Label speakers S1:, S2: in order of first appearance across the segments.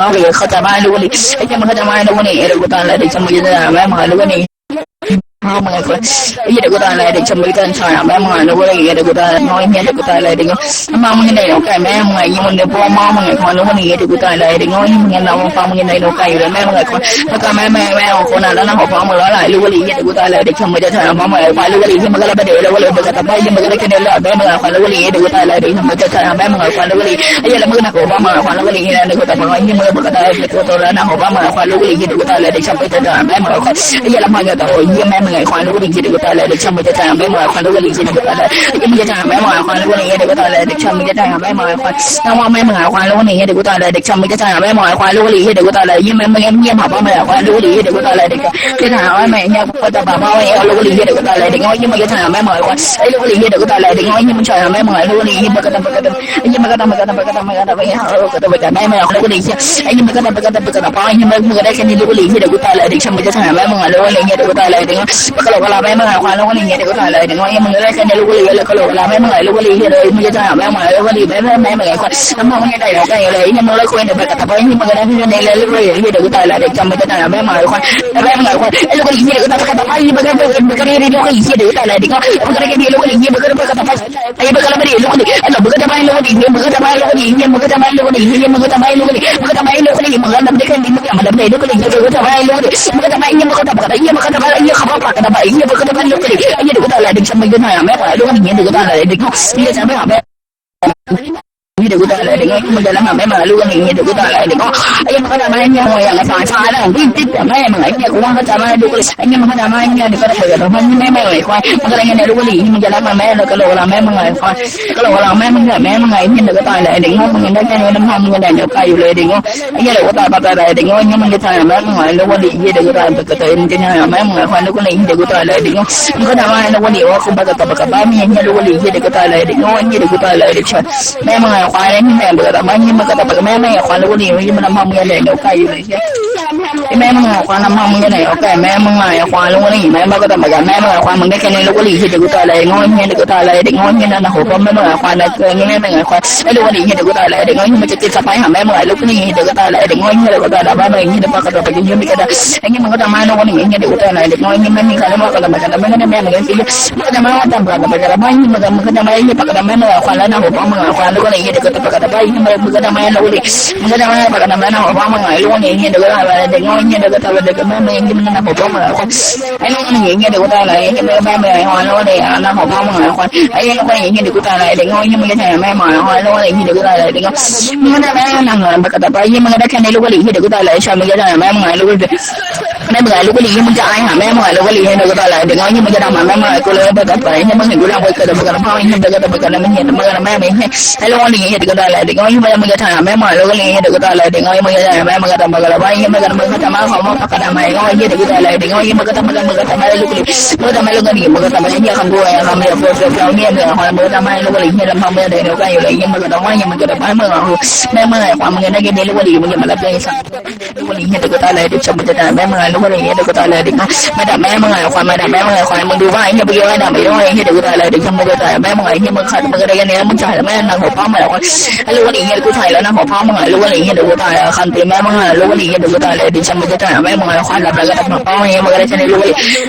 S1: ما هو خطأ لوني أي ما خطأ لوني إيرو لا تسمع جدنا ما هو لوني மகன்களை இடகுதால அடிச்சம்பளிக்கான அம்மாவோட உலக இடகுதால நோய்ங்க இடகுதால அடிங்க நம்ம அவங்க நை நோக்கா மேம் இங்க வந்து போமா அவங்க கொண்டு வந்து இடகுதால அடிங்க இவங்க நம்ம பாமங்க நை நோக்கா இவ மேம் அக்கா மேம் மேம் கொண்டாட நம்ம பாமங்களோட அலுவலி இடகுதால அடிச்சம்பளிக்கான மாமா அலுவலி இது மகள பத்தி இலவலி பக்கத்தப்பா இது மகளுக்கு நெல்ல மேம் அலுவலி இடகுதால அடிச்சம்பளிக்கான மேம் அலுவலி ஐயா நமக்கு நான் ஒபாமா அலுவலி இடகுதால இங்க முதல் பக்கத்தால நான் ஒபாமா அலுவலி இடகுதால அடிச்சம்பளிக்கான மேம் ஐயா நம்ம இங்க மேம் ഖുർആാനിൽ വിളിച്ചിരിക്കട്ടെ രക്ഷമിച്ച ചാമ്പേ മുഴക്കാണ്ട് വിളിച്ചിരിക്കട്ടെ രക്ഷമിച്ച ചാമ്പേ മുഴക്കാണ്ട് വിളിയെടുക്കട്ടെ രക്ഷമിച്ച ചാമ്പേ മുഴക്കാൻ നമ്മ അമ്മ മുഴക്കാണ്ട് വിളിയെടുക്കട്ടെ രക്ഷമിച്ച ചാമ്പേ മുഴക്കാണ്ട് വിളിയെടുക്കട്ടെ ഈ മെമ്മ എം എം അപ്പ മുഴക്കാണ്ട് വിളിയെടുക്കട്ടെ രക്ഷ ചാമ്പേ ഞാൻ കുപ്പത്തെ പപ്പാവയോട് വിളിയെടുക്കട്ടെ രക്ഷമിച്ച ചാമ്പേ മുഴക്കാൻ അതിൽ വിളിയെടുക്കട്ടെ രക്ഷമിച്ച ചാമ്പേ മുഴക്കാണ്ട് വിളിയെടുക്കട്ടെ ഈ മകത മകത മകത മകത മകത മകത แม่มาเขาเลยไอ้นี่มันก็ได้ก็ได้ก็ได้พอไอ้นี่มันมือได้แค่นี้รู้เลยที่เด็กกูตายเลยเด็กช่างมันจะถามแม่มึงอะไรวะอะไรเงี้ยเด็กกูตายเลยเด็กกระโหลกกระลาไม่เมื่อยควานลูกก็ลีเงี้ยเด็กก็ถ่ายเลยเด็กน้อยมึงได้แค่ในลูกก็ลีเลยกระโหลกกระลาไม่เมื่อยลูกก็รีเลยมึงจะถ่ายแม่เมื่ยลูกก็รีไม่ไม่ไม่เมื่อยคนน้ำมันไม่ได้หรอกไงเลยเนี่ยมึงเลยคุยเนี่ยไปกับตาไปนี่มึงก็ได้ที่ในเลยลูกก็ลีเด็กก็ถ่ายเลยเด็กจำไม่ได้ถ่ายแม่เมื่อยคนแม่เมื่อยคนไอ้ลูกก็ลีเด็กก็ถ่าย ये बगल में बगल ये लोग ये दे डाला देखो बगल के ये लोग ये बगल पर कथा पास ये बगल पर ये लोग ने अल्लाह बगल हमारे लोग ने बगल हमारे लोग ने ये बगल हमारे लोग ने ये बगल हमारे लोग ने बगल हमारे लोग ने मगल हम देखे नहीं मगल हम ने लोग ने बगल हमारे लोग ने मगल हमारे ये मगल हमारे ये मगल हमारे ये खबर पकड़ भाई ये बगल हमारे लोग ने ये देखो डाला देख समझ में आया मैं लोग ने ये देखो डाला देखो ये सब हमें như được tôi lại đừng nghe mình đã làm mà luôn nghe như được tôi lại đừng có anh em không làm anh em ngồi ở phải phải là biết tiếp cận em anh em cũng không làm anh được anh em không làm anh em được có thể được không anh em mày ngồi khoai anh em này luôn nghe mình đã làm mà rồi cái Nyidukutole làm menjalankan memang lalu yang ingin dukutole dengan ayam kata mainnya mau yang sama sama lah titit sama yang mengaitnya kurang kata main dukul ayam kata mainnya di kota kota memang memang lah kuai makanya yang dukul ini menjalankan memang kalau orang memang mengaitkan kalau orang memang nggak memang mengaitnya dukutole dengan mengendalikan yang lemah mengendalikan kayu lah dengan ayam dukutole pada lah dengan yang mengaitkan memang mengaitkan dukul ini dukutole berkata ini jenis memang mengaitkan dukul ini dukutole dengan kata main dukul ini lại berkata berkata memang dukul ini dukutole lại được dukutole dengan memang ควายนแม่เลือดเอามานี่มันก็ต้บแม่แม่ควายแล้วนี่มันมาเมียแหล่เดียวไก่อยู่เลยใช่ ไอแม่มึงหาควายน้ำมันมึงจะไหนเอาไก่แม่มึงหายควายลูกระดิ่แม่มึงก็แต่หมายแม่มึงหาควายมึงได้แค่นี้ลูกกระดิ่งเด็กกูตายเลยงอยเงี้ยเด็กกูตายเลยเด็กงอยเงี้ยนะโหพ่แม่มึงหาควายนะเกินงี้ยแม่มึงาควายไม่ลูกกระดิ่งเด็กกูตายเลยเด็กงอยเงี้มันจะติดสะพายหาแม่มึงหายลูกกระดิ่เด็กกูตายเลยเด็กงอยเงี้ยเด็กกูตายแล้บ้านมึงเงี้ยเด็กก็ตัวไปยืมไม่ก็ได้ไอ้เงี้ยมึงก็ทำมลูกกระดิ่เงี้ยเด็กกูตายเลยเด็กงอยเงี้ยไม่มีใครแล้วมึงก็ทำมากันไม่ได้แม่มึเงี้ยสิมึงก็ทำมาว่าทำกันไปกันไม่มึก็มึงก็ทำมาเงี้ยปากกันแม่มึงหายแงากกระดิ่งเด็กกูตายปานไลูกกะดิ่ก็มึงหาควายมึงหลูกกระดิ่เด็กกูตายเลยเด็กงอမဲမငါခွာလို့ကလေးမဲဘကတဘကမဲမငါခွာမငယ်ကနေလောကလေးရတဲ့ကတော့လည်းငေါည แม่เบื่อลูกบุหลี่มึงจะอายหาแม่เมื่อลูกบุหลี่ให้หนูก็ได้เลยเด็กน้อยนี่มึงจะทำหาแม่เมือกูเลยไปกันไปให้มึงเห็นกูแล้วไปเกิดไปกันพ่อให้ไปกับไปกันแล้วม่เห็นมึงกับแม่ไม่ให้ให้ลูกบุหลี่เห็นก็ตด้เลยเด็กน้อยนี่มึงจะหาแม่เมื่อลูกบุหลี่เห็นก็ตด้เลยเด็กน้อยมึงจะถาแม่มึงก็ทำมึงก็ได้ไปให้มึงกับมึงก็ทำมาของมึงก็ทำไปน้อยที่เด็กก็ได้เลเด็กน้อยที่มึงก็ทำมึงก็ทำมาลูกหรี่มึงทำมาลูกบุหรี่มึงก็ทำมาให้เยะคำด้วยคำเดียวโปรเจกต์เราเนี่ยเดี๋ยวคอยมึงทำมาลูกบุหรี่ให้ำพัเมื่อเดี๋ยวก็อยู่เลยยังมึงก็ต้องว่ายมึงก็ต้องไปมึงแม่เมื่อความมึงได้กินลูกหรี่มึงอย่มารับเลสักลูกบุหรี่เห็นก็ได้เลเด็กชมมึงจะทำแม่เมื่อลูกอะไรเงี้ยเด็กกูตายเลยดิม่ได้แม่มึงไงควายไม่ได้แม่มึงไงควายมึงดูว่าไอ้เงี้ยไปเยอะไอ้ดัไปด้วยไอ้เงี้ยเด็กกูตายเลยดิมึงจะตายแม่มึงไงเงี้ยมึงขาดมึงอะไรกันเนี้ยมึงจ่ายแล้วแม่นางหัวพ่อมาแล้วรู้ว่าไอ้เงี้ยกูถ่ายแล้วนางหัวพ่อมึงไงรู้ว่าไอ้เงี้ยเด็กกูตายคันตีแม่มึงไงรู้ว่าไอ้เงี้ยเด็กกูตายเลยดิฉันมึงจะตายแม่มึงไงควายหลับแล้วก็ดับหัวพ่อไอ้เงี้ยมึงอะไรจะได้รู้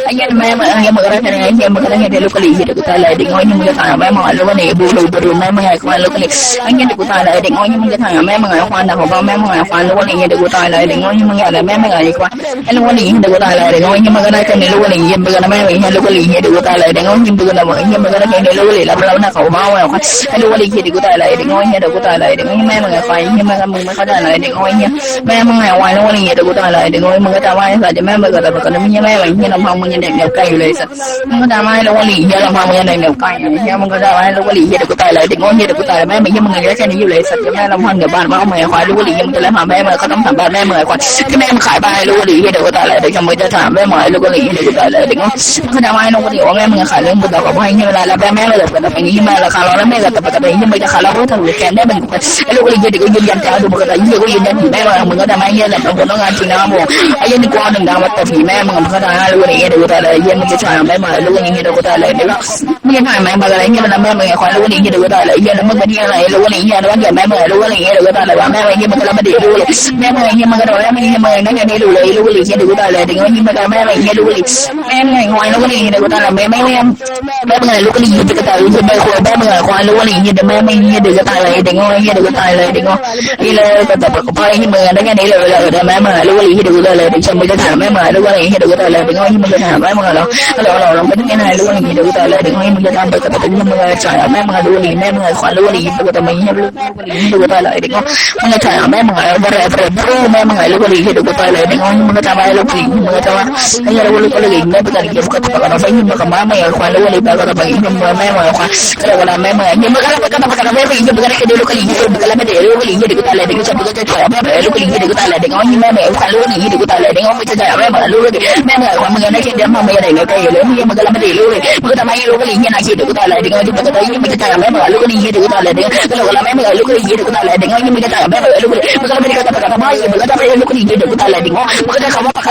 S1: ไอ้เงี้ยแม่มึงไอ้เงี้ยมึงอะไรจะได้ไอ้เงี้ยมึงอะไรเดี๋ยวลูกกะลีเด็กกูตายเลยดิง้อยมึงจะตายแม่มึงไงรู้ว่าไอ้บูรูบูรูแม่มึงไงควายลูกกะลีไอ้เงี้ยเดี๋ก็ตายเลยดิง้อยมึงจะตายแม่มึงไงควายหลับหัวพ่อแม่มึงไงควายรู้ว่าไอ้เงี้ยเด็กกูตายเลยดิง้อยมึงอะไรแม่มึงไงควายไอ้รู้ว่า ഇങ്ങനെ കൂടാലായിരുന്നു ഇങ്ങനെ മകനായിട്ട് നിലവിളി ഇമ്പകനമേ ഇങ്ങനെ ലുകളി ഇങ്ങനെ കൂടാലായിരുന്നു ഇമ്പകനമോ ഇങ്ങനെ മകനൊക്കെ നിലവിളി അവളവനെ കൗമാവനൊക്കെ ലുകളി ഇങ്ങനെ കൂടാലായിരുന്നു ഇങ്ങനെ കൂടാലായിരുന്നു ഇങ്ങനെ മകൻ ഇങ്ങനെ മകൻ മകൻ കടാലായിരുന്നു ഇങ്ങനെ മേ മകൻ വായ ലുകളി ഇങ്ങനെ കൂടാലായിരുന്നു മകൻ തമായ സാധ്യ മേ മകൻ മകൻ ഇങ്ങനെ മേ ഇങ്ങനെ നമ്മൾ ഇങ്ങനെ ഞങ്ങൾ കയ്യിലായി സാർ മകൻ തമായ ലുകളി ഇങ്ങനെ നമ്മൾ ഇങ്ങനെ ഞങ്ങൾ കയ്യിലായി ഇങ്ങനെ മകൻ തമായ ലുകളി ഇങ്ങനെ കൂടാലായിരുന്നു ഇങ്ങനെ കൂടാല മേ മകൻ മകൻ ഇങ്ങനെ കയ്യിലായി เลยสัตว์แม่ลำพันเดี๋ยวบ้านมาเอาแม่ควายลูกหลีมันจะแล้วมาแม่มาเขาต้องทำบ้านแม่เมื่อก่อนที่แม่มาขายบ้านลูกหลีเดี๋ยวก็ตาย Adiknya mau jatah sampai mau lu kali ini juga ada adiknya kena main nunggu dia orang yang kalau buat aku mau ini malah lebih main lebih kata ini malah kalau lah mereka tempat kata ini mereka kalau aku tahu kan dia bentuk lu kali jadi kau jadi yang tahu bukan lagi kau jadi yang main orang mungkin ada mainnya dan aku nunggu ngaji nama ayo ni kau nunggu nama tapi main mengambil kata lu kali ini juga ada yang mau jatah sampai mau lu kali ini juga ada adiknya mungkin main main bagai ini malah main main kalau lu kali ini juga ada adiknya nama kali ini lu kali ini ada yang main main lu kali ini juga ada main main ini malah mati lu main main ini malah orang main main ini lu kali ini juga പറയുന്നത് നിങ്ങളുടെ അമ്മ ഭയങ്കര വിളിച്ച് ควายลูก็นี่เดี๋ยวตายละแม่แม่แม่แม่เมื่อลูกนี่ยืนจะต่ายยืนไปควายแม่เมื่อควายลูกนี่ยืนแต่แม่ไม่ยืนเดี๋ยวจะตายเลยเดี๋ยวงอยืเดี๋ยวจะตายเลยเดี๋ยวงอนี่เลยแต่ต่พอที่เมื่อนั่นไงนี่เลยเลยแต่แม่เมื่อลูกนี่ยืนเดี๋ยวเลยเลยวฉัไม่จะถามแม่เมื่อลูกนี่ยืเดี๋ยวจะตายเลยเดี๋ยวงยืนไม่จะถามแม่เมื่อเราเราเราเราไม่ต้องยังไงลูกนี่ยืเดี๋ยวจะตายเลยเดี๋ยวงยืนไม่จะทำไปแต่แต่เมื่อจ่ายแม่เมื่อลูกนี่แม่เมื่อควายลูกนี่ยืนเดี๋ยวจะไม่ยืนลูกนี่ยืเดี๋ยวจะตายเลยเดี๋งอมัจะจ่ายแม่เมื่อเราเราเราแม่เมื่อลูกนี่ยืเดี๋ยวจะตายเลยเดี๋ยวงยืนไม่จะทำไปล ولكن يجب ان يكون هناك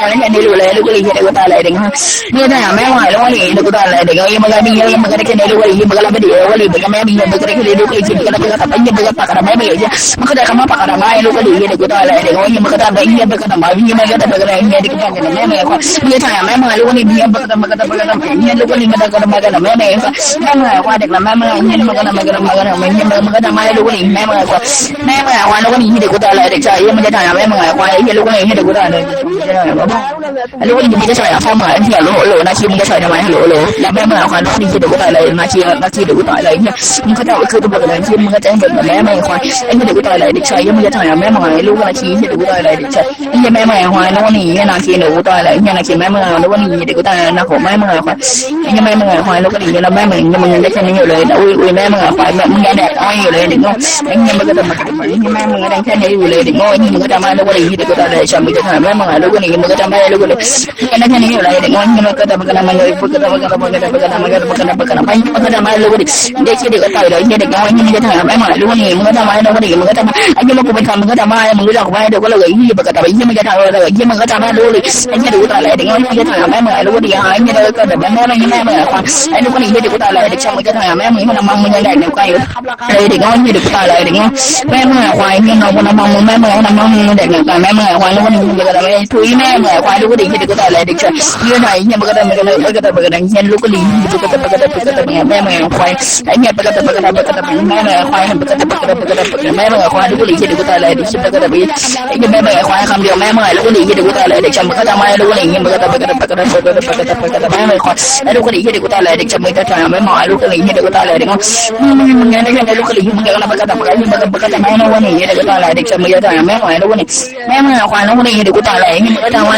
S1: മോനെ എന്റെ വിളയില് കുളിക്കനെ കുത്താലായിരുന്നു നീ അമ്മേ മോനെ വിളയില് കുത്താലായിരുന്നു ഈ മകൾ നീ ഈ മകനൊക്കെ എന്നെ വിളി മകളെ പറ്റി വിളി മകമേ നീ മകളെ കിളിയില് കുളിച്ച് മകളെ പഞ്ഞ മകൾ പകടമേ വിളിച്ച മകളെ കമ്മ പകടമായാലും കുളിയില് കുത്താലായിരുന്നു ഈ മകളെ വലിയ പകടമാ ഈ മകളുടെ പകടം എന്നെ പകടമേ മേക്കോ നീ അമ്മേ മോനെ വിളി നീ പകടം പകടം പകടം എന്നെ വിളി മകളെ മകടമേ മേക്കോ แม่เมื่อว่าเด็กละแม่เมื่อเงี้ยมันก็ทำมันก็ทำมันก็ทำมันเงี้ยมันก็ทำให้ลูกนี่แม่เมื่อว่าแม่เมื่อว่าลูกนี่เด็กกูตายเลยเด็กชายยังไม่ได้ทำแม่เมื่อว่าเด็กลูกนี่เด็กกูตายเลยบ้าง
S2: ลูกนี่มีกจะชอยเอา
S1: ฟ้าเหมาอนเหี้ยโหลโหลนาชีมึงกระชอยทำไมฮัลโหลโหลแล้วแม่มึงเอาความรู้นี่คือเดูต่ยเลยนาชีนาคีเดี๋ยวกูต่ยเลยเนี่ยมึงก็จะคือตัวเลยคือมึงก็จะเห็นแม่ไม่ควายไอ้เนี่ยเดี๋ยวกูต่ยเลยเด็กชายยังมึงจะต่อยแม่มึลูกนาคีเดี๋วกูต่ยเลยเด็กชายไอ้เนี่ยแม่มึควายแล้ววันนี้นาคีเดูต่ยเลยเนี่ยนาคีแม่มึงแล้ววันนี้เดี๋ยวกูต่อยนะผมแม่มึควาย
S2: ไอ้เนี่แม่มึ
S1: ควายแล้วก็ดีแล้วแม่มึงมึงยังได้แค่นี้อยู่เลยแล้วอุ้ยแม่มึงควายแม่มึงยังแดกอ้อยอยู่เลยเด็กงงไอ้เนี่ยมันก็จะมาไอ้เนี่แม่มึงยัได้แค่นี้อยู่เลยเด็กงงไอ้เนี่มึงก็จะมาแล้วนนี้เดี๋ยวกูต่ยเลยชามึงจะต่อยแม่มึล้วนนี้มึงก็ tambaya lugu lepas ngana ngana ngana la yadin wani ma kada magana ma yoyi kada magana ma kada magana ma kada magana ma kada ma yin ma kada ma lugu lepas da yake da kata da yake da wani ne da ma ma lugu ne mu kada ma yana wani mu kada ma ake ma kuma mu kada ma ya mu da kuma da kula ga yi ba kada ba yi ma kada ma da yi ma kada ma lugu lepas ake da wuta la yadin wani ne da ma ma lugu da ya ake da kada ba ma ma yi ma ma kwa ai lugu ne da wuta la yadin cha mu kada ma mu ma mu ne da ne kwa yo
S2: ai da wani da wuta la yadin ma ma kwa ai ne na kuma ma mu
S1: ma ma na ma mu da ne ma ma kwa lugu ne da ma to yi ma này khoai lúc đình thì được cái này được chưa như này nhà bậc đầm bậc đầm bậc đầm bậc đầm nhân lúc đình bậc đầm bậc đầm bậc đầm mẹ mẹ mẹ khoai đấy nhà bậc đầm bậc đầm bậc đầm mẹ mẹ khoai bậc đầm bậc đầm bậc đầm mẹ mẹ khoai lúc đình thì được cái này được chưa bậc đầm đấy
S2: nhà mẹ mẹ
S1: khoai không điều mẹ mẹ lúc đình thì được cái này được chưa bậc đầm mẹ lúc đình bậc đầm bậc đầm bậc đầm bậc đầm bậc đầm bậc đầm mẹ mẹ khoai đấy lúc đình thì được cái này được chưa bậc đầm mẹ mẹ lúc đình thì được cái này được không nghe nghe nghe lúc đình bậc đầm bậc đầm bậc đầm bậc đầm mẹ mẹ lúc đình thì được cái này được chưa bậc đầm mẹ mẹ lúc đình mẹ mẹ khoai lúc đình thì được cái này được chưa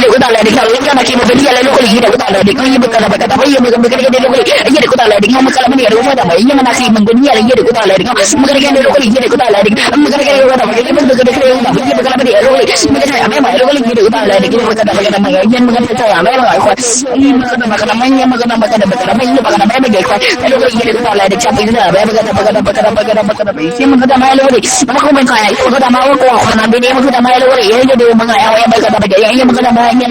S1: kutala de kala yin kana kimo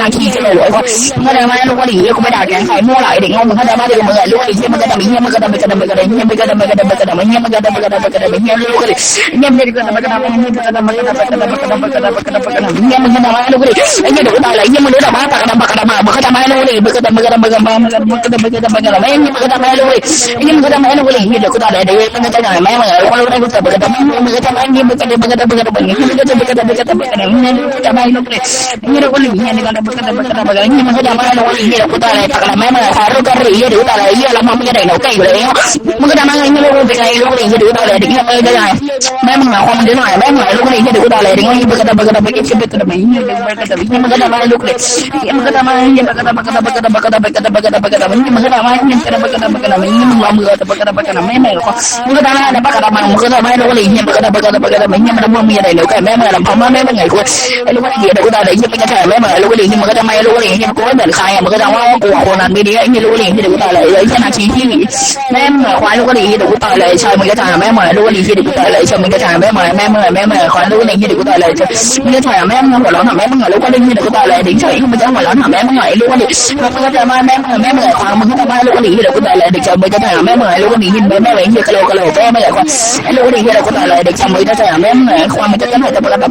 S1: 那气之类我我我这玩意儿，我这一个没打钱，还摸来的，我们看他妈的，我们留的，你们给他们，你们给他们，给他们，给他们，你们给他们，给他们，给他们，你们给他们，给他们，给他们，你们留的，你们给他们，给他们，你们给他们，给他们，给他们，给他们，给他们，给他们，给他们，你们给他们留的，你们留到了，你们留到嘛，把他把他把把他买留的，不给他们，给他们，给他们，给他们，给他们，给他们，你们给他买留的，你们给他买留的，你留到了，你们给他买买买，我留那个不给他们，你们给他们，你们给他们，给他们，给他们，你们给他们，给他们，给他们，你们给他买留的，你留过来，你们给他。มึงก็ทำอะไรเงี้ยมันก็ได้แม่มาลูกก็ดีนี่มันก็จะไม่รู้เลยเนี่ยมันก็ไม่เหมือนใครมันก็จะว่ากูคนนั้นไม่ดีไอ้ไม่รู้เลยที่เด็กกูตายเลยไอ้ชนาชีที่แม่เหมือนควายรู้กระดิ่งที่เด็กกูตายเลยชายมึงก็าะแม่เหมือนรู้กระดิ่ที่เด็กกูตายเลยชายมึงก็าะแม่เหมือนแม่เหมือนแม่เหมือนควายรู้กระดิ่ที่เด็กกูตายเลยมึงก็จะแม่มึงหัวเราะถาแม่เหมือนรู้กระดิ่ที่เด็กกูตายเลยเด็กชายมึงจะหัวเราะถาแม่เหมือนรู้กระดิ่งมึงก็จะมาแม่เหมือนแม่เหมือนควายมึงก็จะมารู้กระดิ่ที่เด็กกูตายเลยเด็กชายมึงก็จะแม่เหมือนลูกกระดิ่ที่แม่เหมือนที่กะโหลกกะโหลกแม่เหมือนควายลูกกระดิ่ที่เด็กตายเลยเด็กชายมึงก็จะแม่เหมือนควายมึงก็จะมาจะมาแบบ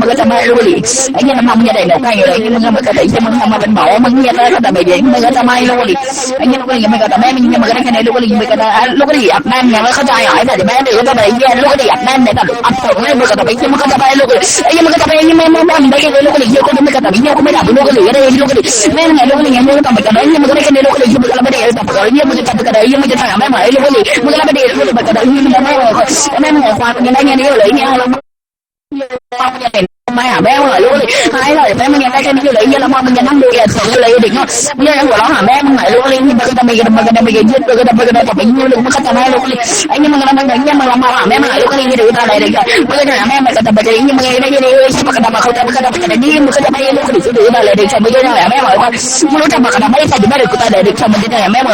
S1: มันก็จะไม่รู้เลยไอ้เนี่ยมันทำยังไงเนี่ยใ mình mình bawa mengira kata bejeng mereka kata mai lo đi anh em cái mình kata mai mình mình kata cái này lo đi mình kata lo đi ập nam nhà nó trai hỏi là bé được kata bejeng lo đi ập nam này kata ập cổ này mình kata bejeng mình kata bay lo đi anh em kata bejeng mình mình mình cái lo đi có mình kata bejeng không biết đâu lo đi ở đây lo đi mẹ này lo đi nhà mình kata mình kata mình cái này lo đi mình kata bejeng tập rồi mình kata kata mình kata thằng mẹ mày lo đi mình kata bejeng lo đi mình kata mình kata mẹ mày khoan cái này nghe đi lo đi nghe lo นไม่หาแม่เหรอลูกเลยหายเลยแม่มันยังได้แค่นี้เลยยังเรามอมันยังนั่งดูอย่างสองเลยเด็กเนาะเนี่ยหัวเราะหาแม่มันไหนลูกเลยมันก็จะไปกันมันก็จะไปกันยืดมันก็จะไปกันแต่ไปยืดลูกมันก็จะไม่ลูกเลยไอ้นี่มันก็มันอย่างเงี้ยมันเรามาหาแม่มันไหนลูกเลยนี่ดูตาอะไรเด็กมันก็จะหาแม่มันก็จะไปกันนี่มันก็ได้ยังไงมันก็จะมาเขาจะมันก็จะไปกันนี่มันก็จะไม่ลูกเลยดูตาอะไรเด็กมันก็จะหาแม่มันว่ามันรู้จักมันก็จะไม่ใส่แม่เด็กตาเด็กมันจะหาแม่มัน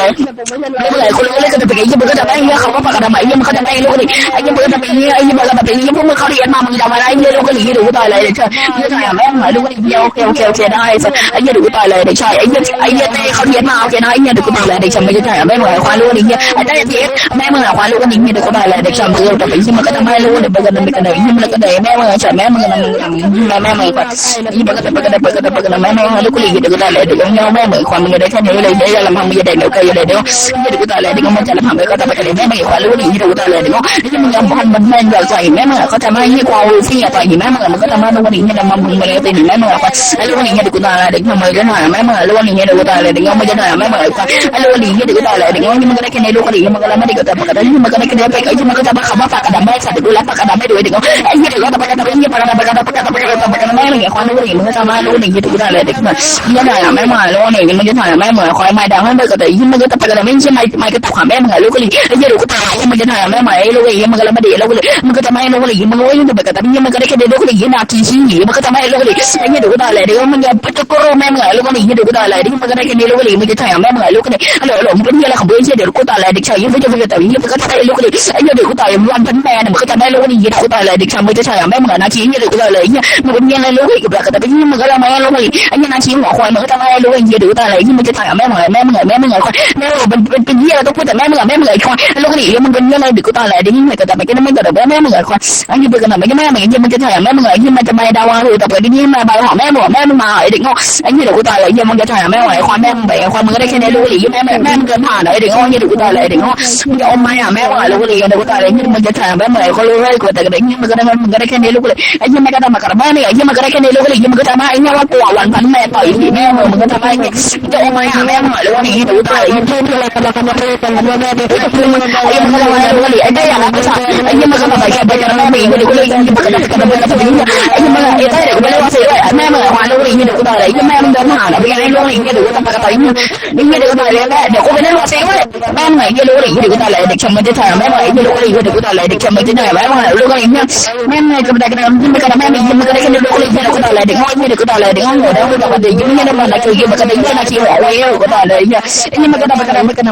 S2: ลูกเลยคน
S1: เลยก็จะไปกันมันก็จะไม่เงี้ยเขาก็ปากกันไม่เงี้ยมันก็จะไม่ลูกเลยไอ้นี่มันก็จะไปเงี้ยไอ้นี่มันก็จะไปเงี้ยพวกมันเขาเรียนมามันจะมาไอ้เนี่ยลูกเลยดูตาอเธอเพื่อนยแม่งมาดูว่เหี้ยโอเคโอเคโอเคได้ไอ้เหี้ยดูกตายเลยเด็กชายไอ้เหี้ยไอ้เหี้ยเต้เขาเลี้ยงมาโอเคนะไอ้เหี้ยดูกูตายเลยเด็กชายไม่ใช่แม่งมายความรู้ว่ไอ้เหี้ยไอ้เต้เจ๊แม่งมายความรู้ว่เหี้ยดูกูตายเลยเด็กชายมึงแต่ไอ้เหี้ยมันก็ทำให้รู้เดี๋ยวมันก็มันก็เดี๋ยวมันก็เดี๋ยวแม่งมัใช่แม่งมันมัาแม่แม่มันก็
S2: ยี่มันก็กันก็มัน
S1: ก็มันก็แม่แมาดูกูหลีกด็กูตายเลยเด็กแม่แม่เมืความมึงได้แค่นี้เลยเดี๋ยวลำพังมึงจะได้เดี๋ยวก็จะได้เดี๋ยวเหี้ยดูกูตายเลยเด็กมันจะลำพังไปก็ต้องไปกันเลยแม่ไมาความรู้ว่าไอ้เหี้ยดูกูตายเลยเดี๋ยวไอ้เหี้ยมึงยอมพันมันแม่งอยาดใส่แม่มัเขาทำให้เหี้ยความรู้เสียต่อยแม่มันมันก็ทำให้ luego niña la mamá me la tiene la nueva a luego niña de cuidar de mamá ya nada mamá a luego niña de cuidar de mamá ya nada mamá a luego niña de cuidar de mamá ni magana que ni luego niña magana me digo tampoco ni magana que ni pe que magana tampoco jamás para cada mes de gula para cada mes de digo ay me digo para cada niña para cada para cada para cada para cada para cada mamá ya cuando luego niña sama luego niña de cuidar de mamá ya nada mamá luego niña me ya nada mamá คอยมาดาวให้มันก็แต่ยิ่งมันก็ตะไปกันไม่ใช่ไม่ไม่ก็ตะขวาแม่มึงอะลูกก็เลยไอ้เยลูกก็ตายมันจะทำแม่ไหมลูกไอ้มันก็เลยมาเดียวลูกเลยมันก็จะไม่ลูกเลยมันก็ยิ่งไปกันแต่ยิ่งมันก็ได้แค่เดียวลูกเลยยิ่งนาทีเลยเด็กมันจะปัจจุบันแม่เมันลูกนี่ยี่ดูก็ตายเลยเด็กมันก็ได้แค่นี้ลูกนี่มันจะถ่ายแม่เมันลูกนี่ฮัลโหลหลงเป็นยี่อะไรของเพื่อนเชื่อเดี๋ยวก็ตายเลยเด็กชายยี่งไม่จะไปแต่ยี่มันก็ถ่ายลูกนี่ไอ้ยี่ดูก็ตายวันพันแม่มันก็จะไม่ลูกนี่ยี่ดูก็ตายเลยเด็กชายมันจะถ่ายแม่เมันนาทียี่ดูก็ตายเลยยี่มันเป็นยังไงลูกนี่กับแต่เป็นยี่มันก็ละไม่ลูกนี่ไอ้ยี่นาทีหัวควายมันก็จะไม่ลูกนี่ยี่ดูก็ตายเลยยี่มันจะถ่ายแม่เมันแม่เมันแม่เมันควายแม่มันเป็นเป็นยี่เราต้องพูดแต่แม่เมันแม่เมันควายลูกนี่มันเป็นยังไงดูก็ตายเลยเด็กยี่มันก็จะไม่ก็ไม่ก็แต่แม่เมันควายไอ้ยี่เป็นกันไม่ก็แม่เมันยี่มันจะถ่ายแม่เมันยี่มันจะไปดาวหรือแต่เปิดที่นี่มาไปหอมแม่บอกแม่มึงมาไอเด็กงอกไอ้เหี้ยเดี๋ยวกูตายเลยเหี้ยมึงจะถ่ายแม่ไหวความแม่มึงไปความมึงก็ได้แค่นี้ลูกหลีแม่แม่แม่มึงเกินผ่านไอเด็กงอกเหี้ยเดี๋ยวกูตายเลยเด็กงอกมึงจะอมไหมอะแม่ไหวลูกหลีเดี๋ยวกูตายเลยเหี้ยมึงจะถ่ายแม่ไหวเขารู้ไว้กูแต่เด็กเหี้ยมึงก็ได้มึงก็ได้แค่นี้ลูกเลยไอ้เหี้ยแม่ก็ทำมากับแม่เนี่ยไอ้เหี้ยมันก็ได้แค่นี้ลูกหลีเหี้ยมึงก็ทำให้ไอ้เหี้ยว่ากูวันพันแม่ต่อยหลีแม่มึงก็ทำให้จะอมไหมอะแม่ไหวลูกหลีเดี๋ยวกูตายเลยเพื่อนเพื่อนอะไรกันเราทำมาเพื่อนกันเราแม่เด็กเพื่อนมึงไอ้เหี้ยมึงก็ทำให้ลูกหลีไอ้เหี้ยอยากรับไปสักไอ้เหี้ยมันก็ทำไปแ ini dulu ini yang kita kata kata buat apa ini ini mana itu ada kembali wasi itu ada mana mana lu ini dulu ada ini mana dah mana tapi yang lu ini dulu tanpa kata ini ini dulu ada ada dok kau benar wasi itu mana ini lu ini dulu ada ada cuma dia tahu mana ini lu ini dulu ada ada cuma dia tahu mana lu kan ini mana kepada kena mungkin kena mana ini kena kena dulu ini dulu ada ada ngomong ini dulu ada ada ngomong ada ada ada ini mana mana kau ini kata ini nak kau awal kau ada ini ini mana kata kata kata